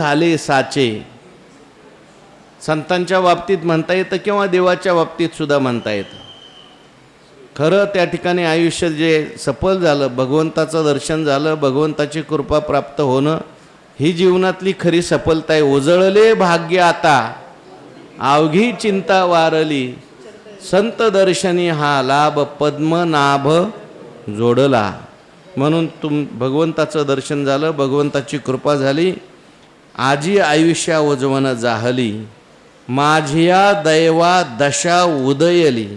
झाले साचे. संतांच्या बाबतीत म्हणता येतं किंवा देवाच्या बाबतीत सुद्धा म्हणता येतं. खरं त्या ठिकाणी आयुष्य जे सफल झालं भगवंताचं दर्शन झालं भगवंताची कृपा प्राप्त होणं ही जीवनातली खरी सफलता आहे. उजळले भाग्य आता अवघी चिंता वारली. संत दर्शनी हा लाभ पद्मनाभ जोडला. म्हणून तुम भगवंताचं दर्शन झालं भगवंताची कृपा झाली. आजी आयुष्या उजवण जाहली माझ्या दैवा दशा उदयली.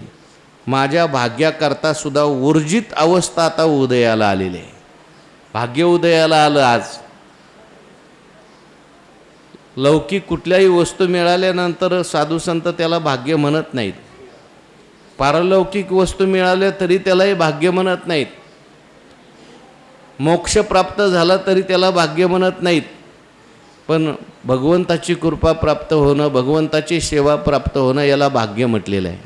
माझ्या भाग्याकरता सुद्धा ऊर्जित अवस्था आता उदयाला आलेली आहे. भाग्य उदयाला आलं आज. लौकिक कुठल्याही वस्तू मिळाल्यानंतर साधू संत त्याला भाग्य म्हणत नाहीत. पारलौकिक वस्तू मिळाल्या तरी त्यालाही भाग्य म्हणत नाहीत. मोक्ष प्राप्त झाला तरी त्याला भाग्य म्हणत नाहीत. पण भगवंताची कृपा प्राप्त होणं भगवंताची सेवा प्राप्त होणं याला भाग्य म्हटलेलं आहे.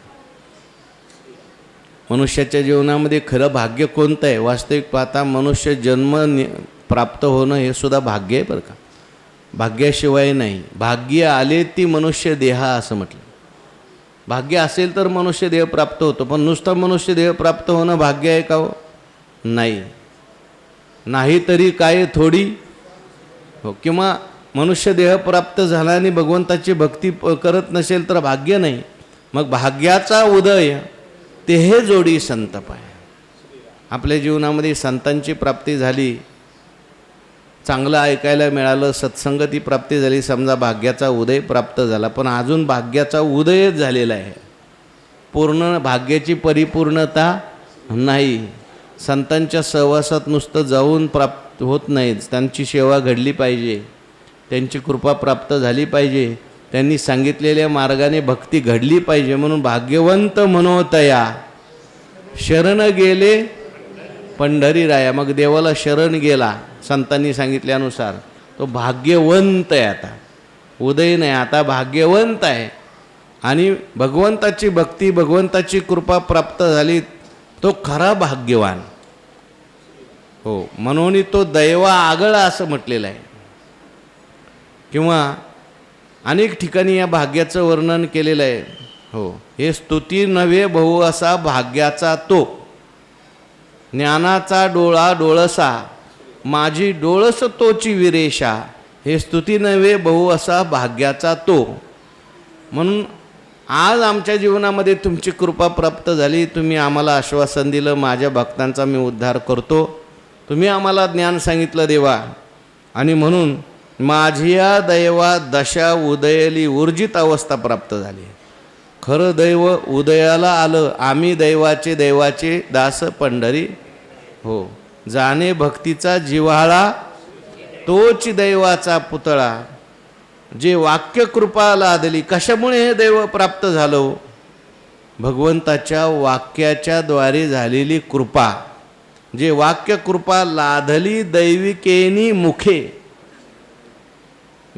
मनुष्याच्या जीवनामध्ये खरं भाग्य कोणतं आहे? वास्तविक पाहता मनुष्य जन्म नि प्राप्त होणं हे सुद्धा भाग्य आहे बरं का? भाग्याशिवाय नाही. भाग्य आले ती मनुष्य देहा असं म्हटलं. भाग्य असेल तर मनुष्य देह प्राप्त होतो पण नुसतं मनुष्य देह प्राप्त होणं भाग्य आहे का हो? नाही. नाही तरी काय थोडी? हो किंवा मनुष्य देह प्राप्त झाला आणि भगवंताची भक्ती प- करत नसेल तर भाग्य नाही. मग भाग्याचा उदय ते हे जोडी संतप आहे आपल्या जीवनामध्ये संतांची प्राप्ती झाली चांगलं ऐकायला मिळालं सत्संगती प्राप्ती झाली समजा भाग्याचा उदय प्राप्त झाला पण अजून भाग्याचा उदयच झालेला आहे. पूर्ण भाग्याची परिपूर्णता नाही. संतांच्या सहवासात नुसतं जाऊन प्राप्त होत नाहीच त्यांची सेवा घडली पाहिजे. त्यांची कृपा प्राप्त झाली पाहिजे. त्यांनी सांगितलेल्या मार्गाने भक्ती घडली पाहिजे म्हणून भाग्यवंत मनोतया शरण गेले पंढरी राया मग देवाला शरण गेला संतांनी सांगितल्यानुसार. तो भाग्यवंत आहे आता. उदय नाही आता भाग्यवंत आहे. आणि भगवंताची भक्ती भगवंताची कृपा प्राप्त झाली तो खरा भाग्यवान. हो म्हणून तो दैवा आगळा असं म्हटलेलं आहे. किंवा अनेक ठिकाणी या भाग्याचं वर्णन केलेलं आहे. हो हे स्तुती नव्हे बहु असा भाग्याचा तो. ज्ञानाचा डोळा डोळसा माझी डोळस तोची विरेषा हे स्तुती नव्हे बहु असा भाग्याचा तो. म्हणून आज आमच्या जीवनामध्ये तुमची कृपा प्राप्त झाली तुम्ही आम्हाला आश्वासन दिलं माझ्या भक्तांचा मी उद्धार करतो. तुम्ही आम्हाला ज्ञान सांगितलं देवा. आणि म्हणून माझ्या दैवा दशा उदयली ऊर्जित अवस्था प्राप्त झाली. खरं दैव उदयाला आलं आम्ही दैवाचे दैवाचे दास पंढरी हो. जाणे भक्तीचा जिव्हाळा तोच दैवाचा पुतळा. जे वाक्य कृपा लादली कशामुळे हे दैव प्राप्त झालं? भगवंताच्या वाक्याच्या द्वारे झालेली कृपा. जे वाक्य कृपा लादली दैविकेनी मुखे.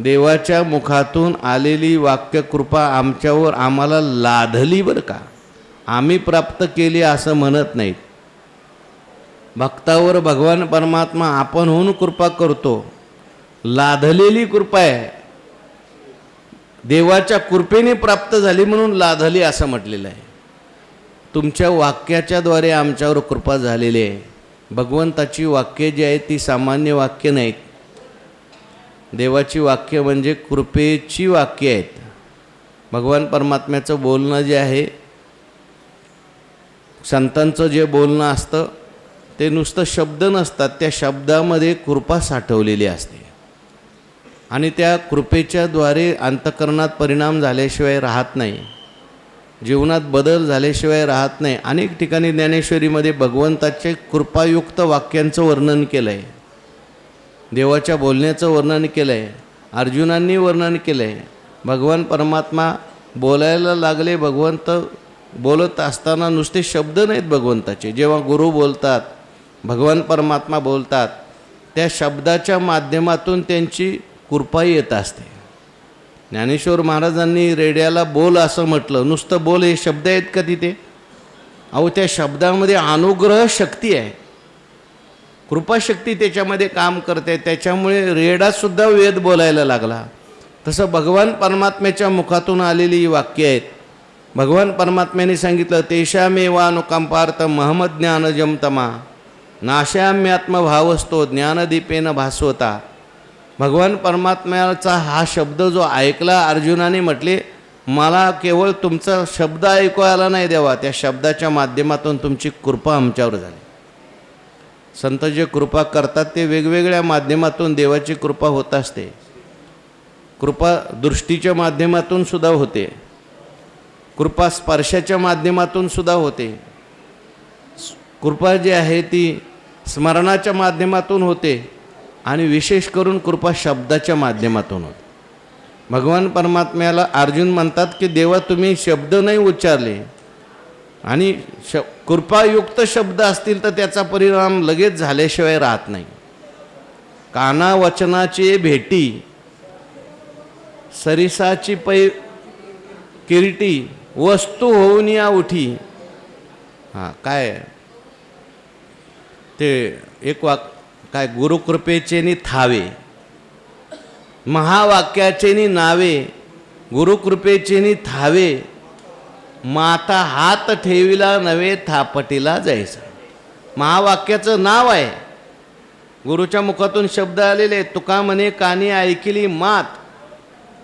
देवाच्या मुखातून आलेली वाक्यकृपा आमच्यावर आम्हाला लाधली बरं का? आम्ही प्राप्त केली असं म्हणत नाहीत. भक्तावर भगवान परमात्मा आपण होऊन कृपा करतो. लाधलेली कृपा आहे. देवाच्या कृपेने प्राप्त झाली म्हणून लाधली असं म्हटलेलं आहे. तुमच्या वाक्याच्याद्वारे आमच्यावर कृपा झालेली आहे. भगवंताची वाक्य जी आहेत ती सामान्य वाक्य नाहीत. देवाची वाक्य म्हणजे कृपेची वाक्य आहेत. भगवान परमात्म्याचं बोलणं जे आहे संतांचं जे बोलणं असतं ते नुसतं शब्द नसतात त्या शब्दामध्ये कृपा साठवलेली असते. आणि त्या कृपेच्याद्वारे अंतकरणात परिणाम झाल्याशिवाय राहत नाही. जीवनात बदल झाल्याशिवाय राहत नाही. अनेक ठिकाणी ज्ञानेश्वरीमध्ये भगवंताचे कृपायुक्त वाक्यांचं वर्णन केलं आहे देवाच्या बोलण्याचं वर्णन केलं आहे अर्जुनांनी वर्णन केलं आहे भगवान परमात्मा बोलायला लागले भगवंत बोलत असताना नुसते शब्द नाहीत भगवंताचे. जेव्हा गुरु बोलतात भगवान परमात्मा बोलतात त्या शब्दाच्या माध्यमातून त्यांची कृपा येत असते. ज्ञानेश्वर महाराजांनी रेड्याला बोल असं म्हटलं. नुसतं बोल हे शब्द आहेत का तिथे? अहो त्या शब्दामध्ये अनुग्रह शक्ती आहे. कृपाशक्ती त्याच्यामध्ये काम करते. त्याच्यामुळे रेडासुद्धा वेद बोलायला लागला. तसं भगवान परमात्म्याच्या मुखातून आलेली ही वाक्य आहेत. भगवान परमात्म्याने सांगितलं तेषामेवानुकंपार्थ महमद ज्ञान जमतमा नाशाम्यात्मभावस्तो ज्ञानदीपेन भासवता. भगवान परमात्म्याचा हा शब्द जो ऐकला अर्जुनाने म्हटले मला केवळ तुमचा शब्द ऐकू आला नाही देवा. त्या शब्दाच्या माध्यमातून तुमची कृपा आमच्यावर झाली. संत जे कृपा करतात ते वेगवेगळ्या माध्यमातून देवाची कृपा होत असते. कृपा दृष्टीच्या माध्यमातून सुद्धा होते. कृपा स्पर्शाच्या माध्यमातून सुद्धा होते. कृपा जी आहे ती स्मरणाच्या माध्यमातून होते आणि विशेष करून कृपा शब्दाच्या माध्यमातून होते. भगवान परमात्म्याला अर्जुन म्हणतात की देवा तुम्ही शब्द नाही उच्चारले आणि श कृपायुक्त शब्द असतील तर त्याचा परिणाम लगेच झाल्याशिवाय राहत नाही. काना वचनाची भेटी सरिसाची पै किरीटी वस्तू होऊन या उठी. हां काय? ते एक वाक काय? गुरुकृपेचेनी थावे. महावाक्याचेनी नावे गुरुकृपेचेनी थावे. माता हात ठेविला नवे थापटीला जायचं. महावाक्याचं नाव आहे. गुरुच्या मुखातून शब्द आलेले तुका म्हणे कानी ऐकिली मात.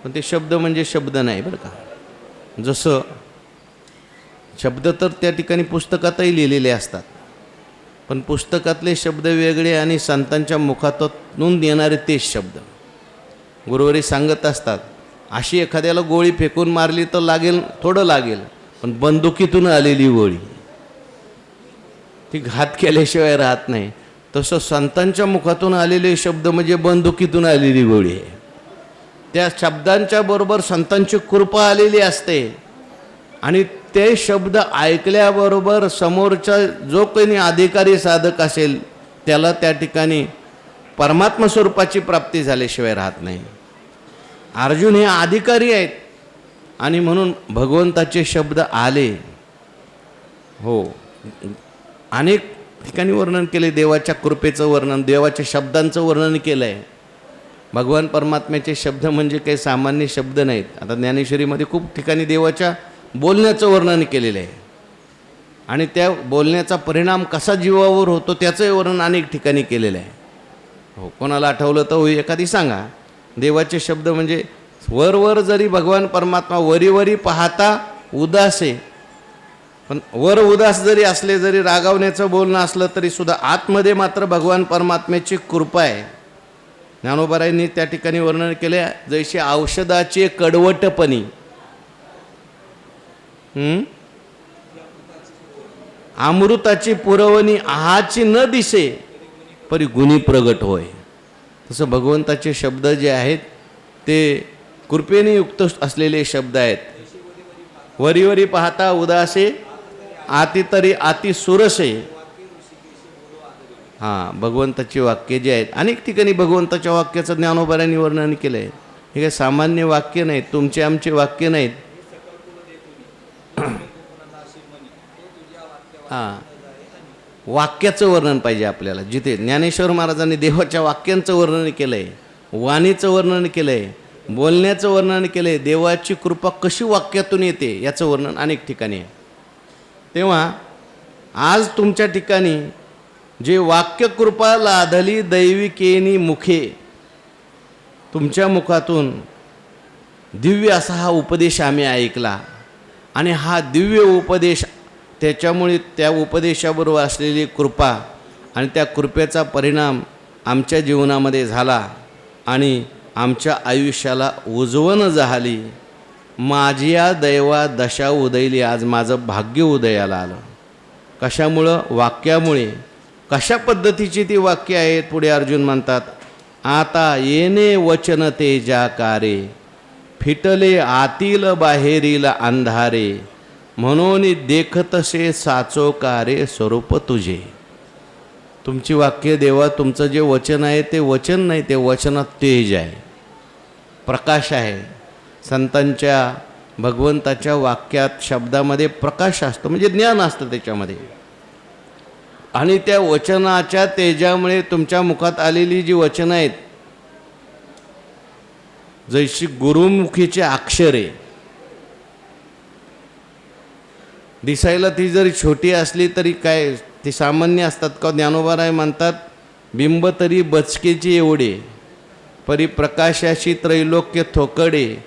पण ते शब्द म्हणजे शब्द नाही बरं का. जसं शब्द तर त्या ठिकाणी पुस्तकातही लिहिलेले असतात. पण पुस्तकातले शब्द वेगळे आणि संतांच्या मुखातून येणारे तेच शब्द. गुरुवारी सांगत असतात अशी एखाद्याला गोळी फेकून मारली तर लागेल थोडं लागेल. पण बंदुकीतून आलेली गोळी ती घात केल्याशिवाय राहत नाही. तसं संतांच्या मुखातून आलेले शब्द म्हणजे बंदुकीतून आलेली गोळी आहे. त्या शब्दांच्या बरोबर संतांची कृपा आलेली असते. आणि ते शब्द ऐकल्याबरोबर समोरचा जो कोणी अधिकारी साधक असेल त्याला त्या ठिकाणी परमात्मा स्वरूपाची प्राप्ती झाल्याशिवाय राहत नाही. अर्जुन हे अधिकारी आहेत. आणि म्हणून भगवंताचे शब्द आले. हो. अनेक ठिकाणी वर्णन केले देवाच्या कृपेचं वर्णन देवाच्या शब्दांचं वर्णन केलं आहे भगवान परमात्म्याचे शब्द म्हणजे काही सामान्य शब्द नाहीत. आता ज्ञानेश्वरीमध्ये खूप ठिकाणी देवाच्या बोलण्याचं वर्णन केलेलं आहे. आणि त्या बोलण्याचा परिणाम कसा जीवावर होतो त्याचंही वर्णन अनेक ठिकाणी केलेलं आहे. हो कोणाला आठवलं तर हो एखादी सांगा. देवाचे शब्द म्हणजे वर वर जरी भगवान परमात्मा वरीवरी पाहता उदास आहे. पण वर उदास जरी असले जरी रागावण्याचं बोलणं असलं तरी सुद्धा आतमध्ये मात्र भगवान परमात्म्याची कृपा आहे. ज्ञानोबारायांनी त्या ठिकाणी वर्णन केले जैसे औषधाचे कडवटपणी. अमृताची पुरवणी आहाची न दिसे परी गुणी प्रगट होय. तसं भगवंताचे शब्द जे आहेत ते कृपेने युक्त असलेले शब्द आहेत. वरीवरी पाहता उदासे आती तरी आती सुरसे. हां भगवंताची वाक्य जे आहेत अनेक ठिकाणी भगवंताच्या वाक्याचं ज्ञानोबाऱ्यांनी वर्णन केलं आहे हे काय सामान्य वाक्य नाहीत तुमचे आमचे वाक्य नाहीत. हां वाक्याचं वर्णन पाहिजे आपल्याला. जिथे ज्ञानेश्वर महाराजांनी देवाच्या वाक्यांचं वर्णन केलं आहे वाणीचं वर्णन केलं आहे बोलण्याचं वर्णन केलं आहे देवाची कृपा कशी वाक्यातून येते याचं वर्णन अनेक ठिकाणी आहे. तेव्हा आज तुमच्या ठिकाणी जे वाक्यकृपा लाधली दैविकेनी मुखे तुमच्या मुखातून दिव्य असा हा उपदेश आम्ही ऐकला. आणि हा दिव्य उपदेश त्याच्यामुळे त्या उपदेशाबरोबर असलेली कृपा आणि त्या कृपेचा परिणाम आमच्या जीवनामध्ये झाला. आणि आमच्या आयुष्याला उजवण झाली. माझी या दैवा दशा उदयली आज माझं भाग्य उदयाला आलं. कशामुळं? वाक्यामुळे. कशा पद्धतीची ती वाक्य आहेत? पुढे अर्जुन म्हणतात आता येणे वचन तेजाकारे फिटले आतील बाहेरील अंधारे म्हणून देखतसे साचोकारे स्वरूप तुझे. तुमची वाक्य देवा तुमचं जे वचन आहे ते वचन नाही ते वचनात तेज आहे. प्रकाश आहे. संतांच्या भगवंताच्या वाक्यात शब्दामध्ये प्रकाश असतो. म्हणजे ज्ञान असतं त्याच्यामध्ये. आणि त्या वचनाच्या तेजामुळे तुमच्या मुखात आलेली जी वचनं आहेत जशी गुरुमुखीचे अक्षरे दिसायला ती जरी छोटी असली तरी काय ती सामान्य असतात का ज्ञानोबाराय म्हणतात बिंब तरी बचकेची एवढे. परिप्रकाशाशी त्रैलोक्य थोकडे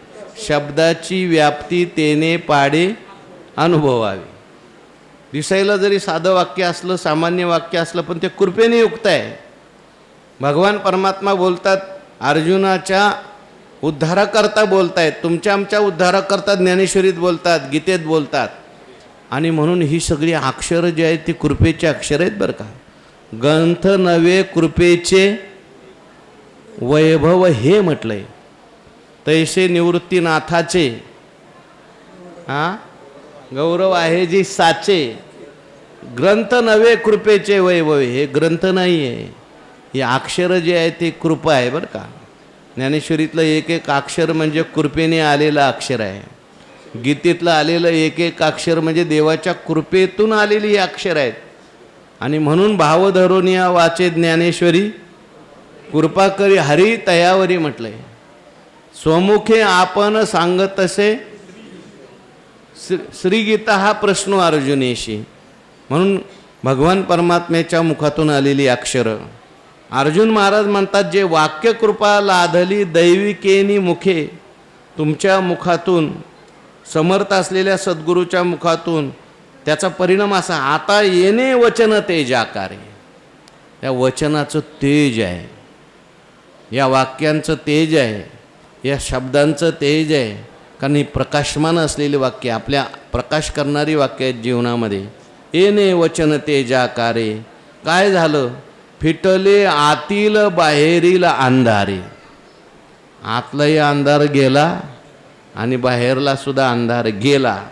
शब्दाची व्याप्ती तेने पाडे अनुभवावी. दिसायला जरी साधं वाक्य असलं सामान्य वाक्य असलं पण ते कृपेने युक्त आहे. भगवान परमात्मा बोलतात अर्जुनाच्या उद्धाराकरता बोलतायत तुमच्या आमच्या उद्धाराकरता ज्ञानेश्वरीत बोलतात गीतेत बोलतात. आणि म्हणून ही सगळी अक्षरं जी आहेत ती कृपेची अक्षर आहेत बरं का. ग्रंथ नवे कृपेचे वैभव हे म्हटलंय. तैसे निवृत्तीनाथाचे हा? गौरव आहे जी साचे. ग्रंथ नवे कृपेचे वैभव. हे ग्रंथ नाही आहे हे अक्षर जे आहे ते कृपा आहे बरं का. ज्ञानेश्वरीतलं एक एक अक्षर म्हणजे कृपेने आलेलं अक्षर आहे. गीतेतलं आलेलं एक एक अक्षर म्हणजे देवाच्या कृपेतून आलेली ही अक्षर आहेत. आणि म्हणून भावधरुनिया या वाचे ज्ञानेश्वरी कृपा करी हरी तयावरी म्हटलंय. स्वमुखे आपण सांगत असे श्री श्रीगीता हा प्रश्न अर्जुनेशी. म्हणून भगवान परमात्म्याच्या मुखातून आलेली अक्षरं. अर्जुन महाराज म्हणतात जे वाक्यकृपा लाधली दैविकेनी मुखे तुमच्या मुखातून समर्थ असलेल्या सद्गुरूच्या मुखातून त्याचा परिणाम असा आता येणे वचन तेज आकारे त्या वचनाचं तेज आहे. या वाक्यांचं तेज आहे या शब्दांचं तेज आहे. कारण ही प्रकाशमान असलेली वाक्य आपल्या प्रकाश करणारी वाक्य आहेत जीवनामध्ये. येणे वचन तेजाकारे काय झालं? फिटले आतील बाहेरील अंधारे. आतलाही अंधार गेला आणि बाहेरला सुद्धा अंधार गेला.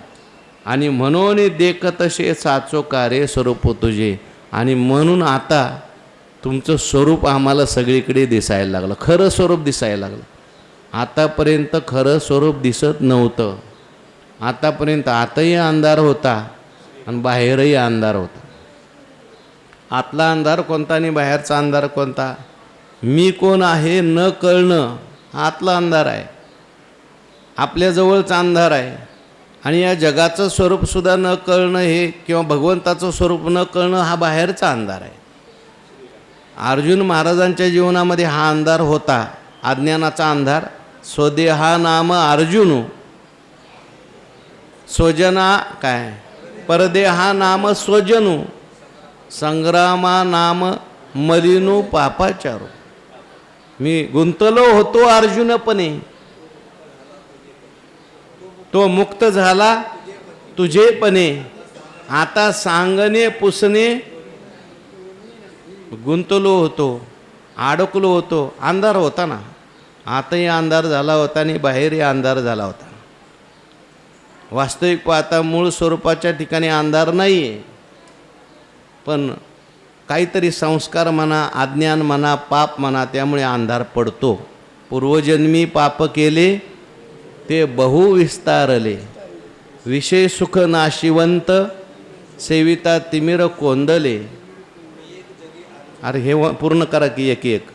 आणि म्हणून देखतसे साचो कार्य स्वरूप तुझे आणि म्हणून आता तुमचं स्वरूप आम्हाला सगळीकडे दिसायला लागलं. खरं स्वरूप दिसायला लागलं. आतापर्यंत खरं स्वरूप दिसत नव्हतं. आतापर्यंत आतही अंधार होता आणि बाहेरही अंधार होता. आतला अंधार कोणता आणि बाहेरचा अंधार कोणता? मी कोण आहे न कळणं हा आतला अंधार आहे. आपल्याजवळचा अंधार आहे. आणि या जगाचं स्वरूपसुद्धा न कळणं हे किंवा भगवंताचं स्वरूप न कळणं हा बाहेरचा अंधार आहे. अर्जुन महाराजांच्या जीवनामध्ये हा अंधार होता. अज्ञानाचा अंधार. स्वदेहा नाम अर्जुन. स्वजना काय? परदेहा नाम स्वजनू. संग्रामा नाम मलिनू पापाचारू. मी गुंतलो होतो अर्जुनपणे. तो मुक्त झाला तुझेपणे. आता सांगणे पुसणे गुंतलो होतो अडकलो होतो अंधार होता ना. आताही अंधार झाला होता आणि बाहेरही अंधार झाला होता. वास्तविक पाहता मूळ स्वरूपाच्या ठिकाणी अंधार नाही आहे पण काहीतरी संस्कार म्हणा अज्ञान म्हणा पाप म्हणा त्यामुळे अंधार पडतो. पूर्वजन्मी पाप केले ते बहु विस्तारले. विषय सुख नाशिवंत सेविता तिमिर कोंदले. अरे हे पूर्ण करा की एक एक.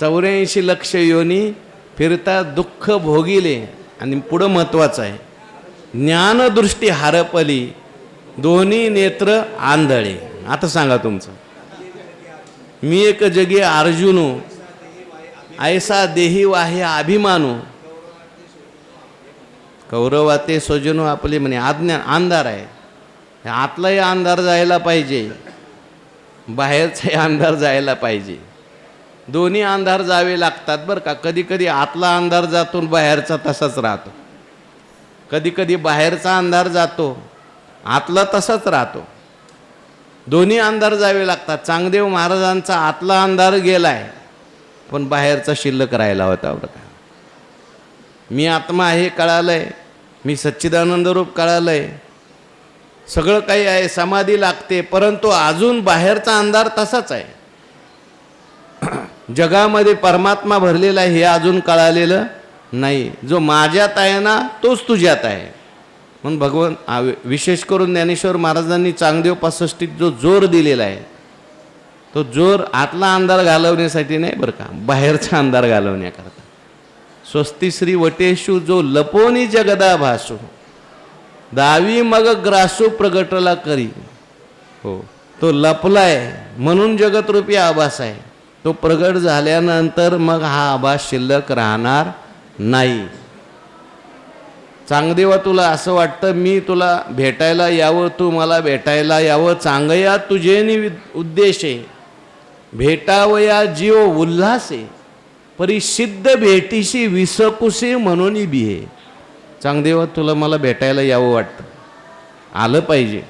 चौऱ्याऐंशी लक्ष योनी फिरता दुःख भोगिले आणि पुढं महत्त्वाचं आहे. ज्ञानदृष्टी हारपली दोन्ही नेत्र आंधळे. आता सांगा तुमचं. मी एक जगी अर्जुनू ऐसा देही वाहे अभिमानू. कौरवाते स्वजनो आपले म्हणे आज्ञा अंधार आहे. आतलाही अंधार जायला पाहिजे. बाहेरचाही अंधार जायला पाहिजे. दोन्ही अंधार जावे लागतात बरं का. कधी कधी आतला अंधार जातो बाहेरचा तसाच राहतो. कधी कधी बाहेरचा अंधार जातो आतला तसाच राहतो. दोन्ही अंधार जावे लागतात. चांगदेव महाराजांचा आतला अंधार गेलाय पण बाहेरचा शिल्लक राहिला होता बरं का. मी आत्मा आहे कळालंय. मी सच्चिदानंद रूप कळालंय. सगळं काही आहे समाधी लागते परंतु अजून बाहेरचा अंधार तसाच आहे. जगामध्ये परमात्मा भरलेला आहे हे अजून कळालेलं नाही. जो माझ्यात आहे ना तोच तुझ्यात आहे. म्हणून भगवान विशेष करून ज्ञानेश्वर महाराजांनी चांगदेव पासष्टीत जो जोर दिलेला आहे तो जोर आतला अंधार घालवण्यासाठी नाही बरं का बाहेरचा अंधार घालवण्याकरता. स्वस्ती श्री वटेशू जो लपोनी जगदा भासू दावी मग ग्रासू प्रगटला करी. हो तो लपलाय म्हणून जगतरूपी आभास आहे. तो प्रगट झाल्यानंतर मग हा आभास शिल्लक राहणार नाही. चांगदेवा तुला असं वाटतं मी तुला भेटायला यावं तू मला भेटायला यावं चांगया तुझे नि उद्देश आहे. भेटावया जीव उल्हास आहे. परिसिद्ध भेटीशी विसकुसे म्हणून बिहे चांगदेवा तुला मला भेटायला यावं वाटतं. आलं पाहिजे.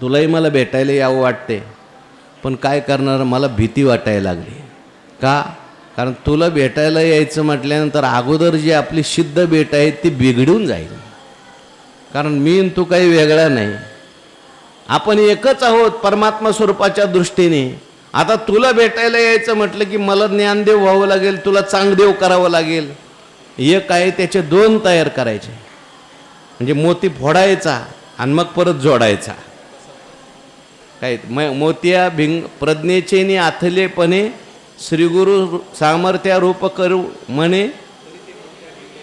तुलाही मला भेटायला यावं वाटते पण काय करणार मला भीती वाटायला लागली. का? कारण तुला भेटायला यायचं म्हटल्यानंतर अगोदर जी आपली सिद्ध भेट आहे ती बिघडून जाईल. कारण मी तू काही वेगळा नाही. आपण एकच आहोत परमात्मा स्वरूपाच्या दृष्टीने. आता तुला भेटायला यायचं म्हटलं की मला ज्ञानदेव व्हावं लागेल तुला चांगदेव करावं लागेल. एक आहे त्याचे दोन तयार करायचे. म्हणजे मोती फोडायचा आणि मग परत जोडायचा. काय म मोतिया भिंग प्रज्ञेचे आथलेपणे श्रीगुरु सामर्थ्या रूप करू म्हणे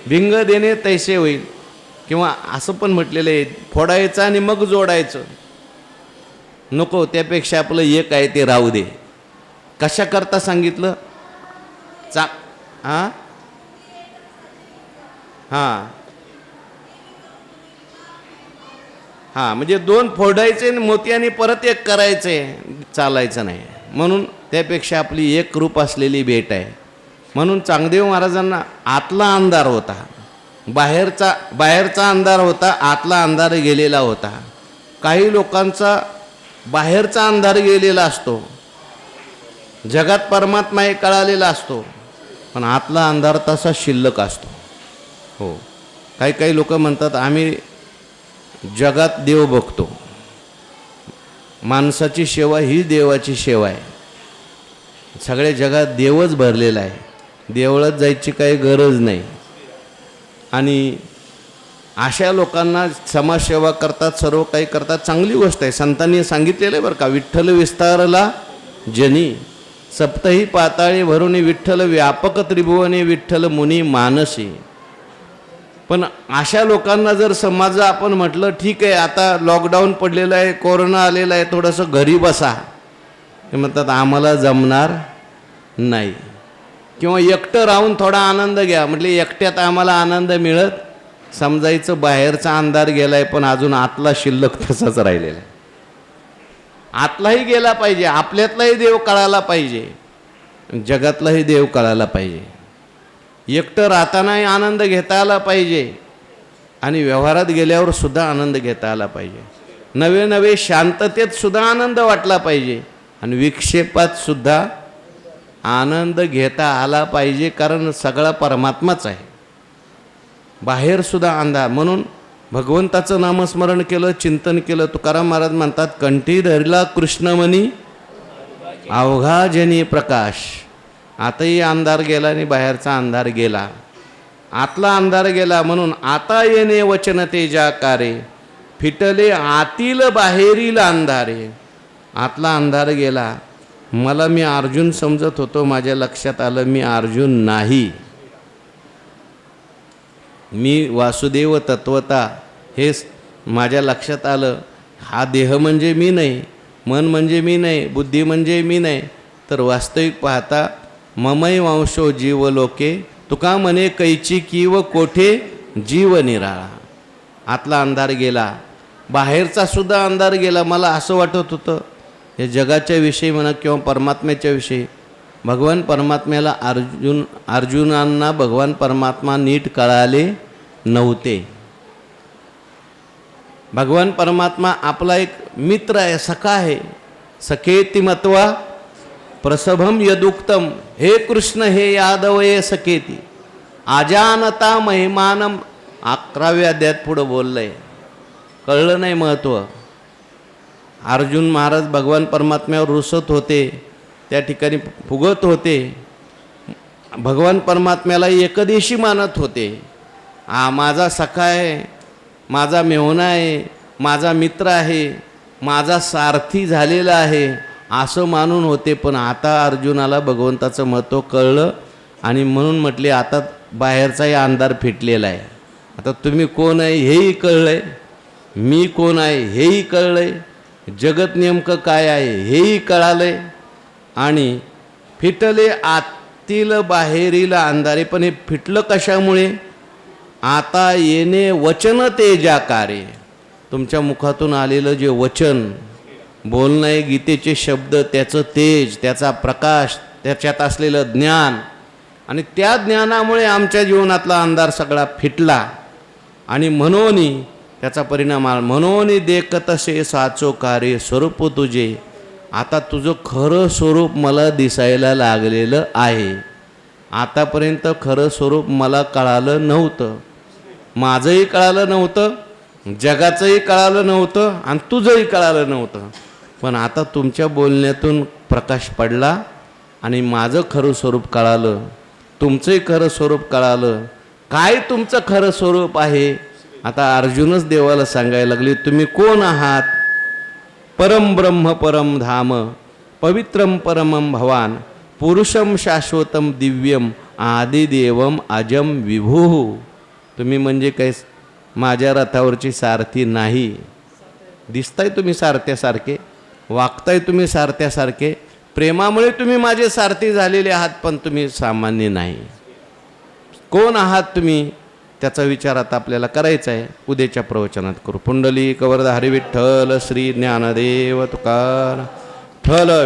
भिंग देणे तैसे होईल. किंवा असं पण म्हटलेलं आहे फोडायचं आणि मग जोडायचं. नको त्यापेक्षा आपलं एक आहे ते राहू दे. कशा करता सांगितलं? चा हां हां. हां म्हणजे दोन फोडायचे आणि मोत्याने परत एक करायचे चालायचं नाही. म्हणून त्यापेक्षा आपली एक रूप असलेली भेट आहे. म्हणून चांगदेव महाराजांना आतला अंधार होता. बाहेरचा बाहेरचा अंधार होता आतला अंधार गेलेला होता. काही लोकांचा बाहेरचा अंधार गेलेला असतो. जगात परमात्मा हे कळालेला असतो. पण आतला अंधार तसा शिल्लक असतो. हो. काही काही लोक म्हणतात आम्ही जगात देव बघतो. माणसाची सेवा ही देवाची सेवा आहे. सगळ्या जगात देवच भरलेला आहे. देवळात जायची काही गरज नाही. आणि अशा लोकांना समाजसेवा करतात सर्व काही करतात चांगली गोष्ट आहे. संतांनी सांगितलेलं आहे बरं का विठ्ठल विस्तारला जनी सप्तही पाताळी भरून विठ्ठल व्यापक त्रिभुवने विठ्ठल मुनी मानसी. पण अशा लोकांना जर समाज आपण म्हटलं ठीक आहे आता लॉकडाऊन पडलेलं आहे कोरोना आलेला आहे थोडंसं घरी बसा. ते म्हणतात आम्हाला जमणार नाही. किंवा एकटं राहून थोडा आनंद घ्या. म्हटले एकट्यात आम्हाला आनंद मिळत. समजायचं बाहेरचा अंधार गेला आहे पण अजून आतला शिल्लक तसाच राहिलेला आहे. आतलाही गेला पाहिजे आपल्यातलाही देव कळाला पाहिजे जगातलाही देव कळायला पाहिजे. एकटं राहतानाही आनंद घेता आला पाहिजे. आणि व्यवहारात गेल्यावर सुद्धा आनंद घेता आला पाहिजे. नवे नवे शांततेत सुद्धा आनंद वाटला पाहिजे. आणि विक्षेपात सुद्धा आनंद घेता आला पाहिजे कारण सगळा परमात्माच आहे. बाहेर सुद्धा अंधार. म्हणून भगवंताचं नामस्मरण केलं चिंतन केलं. तुकाराम महाराज म्हणतात कंठी धरला कृष्णमणी अवघा जनी प्रकाश. आताही अंधार गेला आणि बाहेरचा अंधार गेला. आतला अंधार गेला म्हणून आता येणे वचन तेजाकारे. फिटले आतील बाहेरील अंधारे. आतला अंधार गेला. मला मी अर्जुन समजत होतो माझ्या लक्षात आलं मी अर्जुन नाही. मी वासुदेव तत्वता हे माझ्या लक्षात आलं. हा देह म्हणजे मी नाही मन म्हणजे मी नाही बुद्धी म्हणजे मी नाही. तर वास्तविक पाहता ममय वंशो जीव लोके तुका म्हणे कैची किव कोठे जीव निराळा आतला अंधार गेला बाहेरचा सुद्धा अंधार गेला मला असं वाटत होतं हे जगाच्या विषयी म्हणा किंवा परमात्म्याच्या विषयी. भगवान परमात्म्याला अर्जुन अर्जुनांना भगवान परमात्मा नीट कळाले नव्हते. भगवान परमात्मा आपला एक मित्र आहे सखा आहे सखेती मत्वा प्रसभम यदुक्तम हे कृष्ण हे यादवये सकेती. अजानता महिमानम अकराव्या अध्यात पुढं बोललंय. कळलं नाही महत्त्व अर्जुन महाराज भगवान परमात्म्यावर रुसत होते त्या ठिकाणी फुगत होते. भगवान परमात्म्याला एकदेशी मानत होते. हा माझा सखा आहे माझा मेहुणा आहे माझा मित्र आहे माझा सारथी झालेला आहे. असं मानून होते पण आता अर्जुनाला भगवंताचं महत्त्व कळलं आणि म्हणून म्हटले आता बाहेरचाही अंधार फिटलेला आहे. आता तुम्ही कोण आहे हेही कळलं आहे मी कोण आहे हेही कळलं आहे जगत नेमकं काय आहे हेही कळालं आहे आणि फिटले आतील बाहेरील अंधारे पण हे फिटलं कशामुळे? आता येणे वचन तेजा कार्य तुमच्या मुखातून आलेलं जे वचन बोलणं आहे गीतेचे शब्द त्याचं तेज त्याचा प्रकाश त्याच्यात असलेलं ज्ञान. आणि त्या ज्ञानामुळे आमच्या जीवनातला अंधार सगळा फिटला. आणि म्हणून त्याचा परिणाम आला. म्हणून देखतसे साचो कार्य स्वरूप तुझे. आता तुझं खरं स्वरूप मला दिसायला लागलेलं आहे. आतापर्यंत खरं स्वरूप मला कळालं नव्हतं. माझंही कळालं नव्हतं. जगाचंही कळालं नव्हतं. आणि तुझंही कळालं नव्हतं. पण आता तुमच्या बोलण्यातून प्रकाश पडला आणि माझं खरं स्वरूप कळालं. तुमचंही खरं स्वरूप कळालं. काय तुमचं खरं स्वरूप आहे? आता अर्जुनच देवाला सांगायला लागले तुम्ही कोण आहात? परम ब्रह्म परम धाम पवित्रम परमम भवान पुरुषम शाश्वतम दिव्यम आदिदेवम अजम विभू। तुम्ही म्हणजे काही माझ्या रथावरची सारथी नाही. दिसताय तुम्ही सारथ्यासारखे. वागताय तुम्ही सारथ्यासारखे. प्रेमामुळे तुम्ही माझे सारथी झालेले आहात पण तुम्ही सामान्य नाही. कोण आहात तुम्ही? त्याचा विचार आता आपल्याला करायचा आहे. उद्याच्या प्रवचनात करू. पुंडली कवर्ध हरिविठ्ठल श्री ज्ञानदेव तुकार. ठल